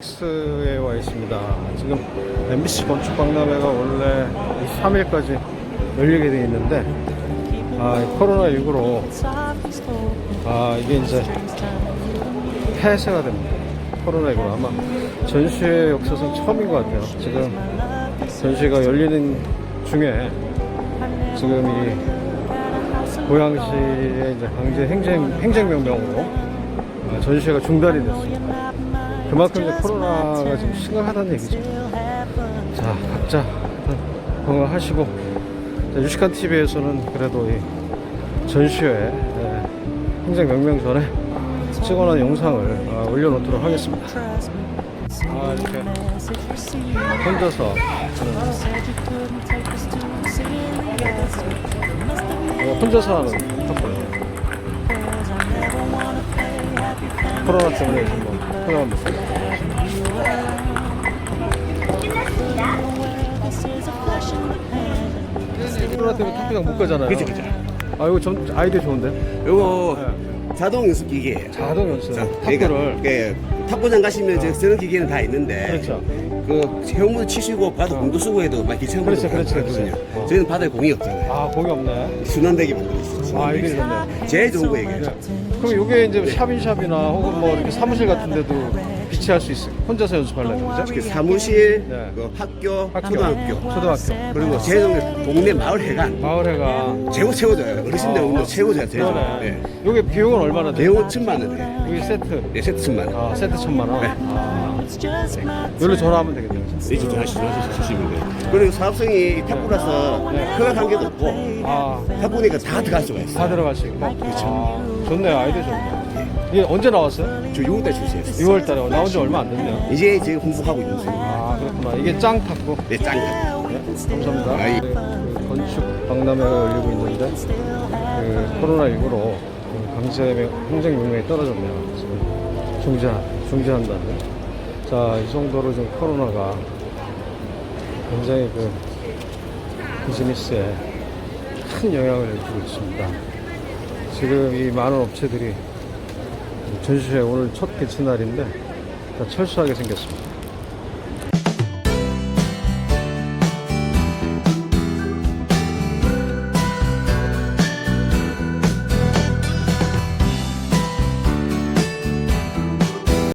X에 와 있습니다. 지금 MBC 건축 박람회가 원래 23일까지 열리게 돼 있는데 아, 코로나 19로 아 이게 이제 폐쇄가 됩니다. 코로나 19로 아마 전시회 역사상 처음인 것 같아요. 지금 전시회가 열리는 중에 지금 이 고양시의 이제 강제 행정 행정 명령으로 아, 전시회가 중단이 됐습니다. 그만큼 이제 코로나가 지금 심각하다는 얘기죠. 자, 각자 건강하시고 자, 유식한 TV에서는 그래도 이 전시회 예, 행정명령 전에 찍어놓은 영상을 아, 올려놓도록 하겠습니다. 아, 이렇게 혼자서 혼자서 하는 커플. 코로나 때문에 지금 뭐 혼자만 코로나 때문에 탁구장 못 가잖아요. 그죠, 그죠. 아, 이거 전 아이디어 좋은데? 요거 자동 연습 기계예요. 자동 연습. 자, 탁구를. 예, 탁구장 가시면 이제 저런 기계는 다 있는데 그렇죠. 그 체육무도 치시고 바다 공도 쓰고 해도 막 기체형으로 그렇죠, 그렇죠, 그렇죠. 어. 저희는 바다에 공이 없잖아요. 아, 공이 없네. 순환되게 만들었어요. 아, 이게 좋네. 제일 좋은 거 얘기해요. 그럼 이게 이제 샵인샵이나 혹은 뭐 이렇게 사무실 같은 데도 비치할 수 있어요. 혼자서 연습하려면, 그죠? 그 사무실, 네. 그 학교, 학교, 초등학교, 초등학교. 그리고 제 동네, 동네 마을 회관 마을회가. 최고 최고져요. 어르신들 아, 운동 최고져요. 제일 좋아요. 그러네. 네. 비용은 얼마나 돼요? 대원 천만 원이에요. 여기 세트. 네, 세트 천만 원. 아, 세트 천만 원. 네. 아, 여기로 전화하면 되겠네요. 이 전화하시죠. 주시면 돼요. 그리고 사업성이 탁구라서 네. 허가 관계도 없고 아, 탁구니까 다 들어갈 수가 있어요. 다 들어갈 수 있고. 아, 좋네요. 아이디어 좋네. 이게 언제 나왔어요? 저 6월달 출시했어요. 6월 달에 나온 지 얼마 안 됐네요. 이제 지금 홍보하고 있는 중이에요. 아, 그렇구나. 이게 짱 탔고. 네, 짱. 네, 감사합니다. 아이. 그 건축 박람회가 열리고 있는데 그 코로나 19로 강제 행정 명령이 떨어졌네요. 지금 중지 중지한다는. 자, 이 정도로 좀 코로나가 굉장히 그 비즈니스에 큰 영향을 주고 있습니다. 지금 이 많은 업체들이 전시회 오늘 첫 개최 날인데 다 철수하게 생겼습니다.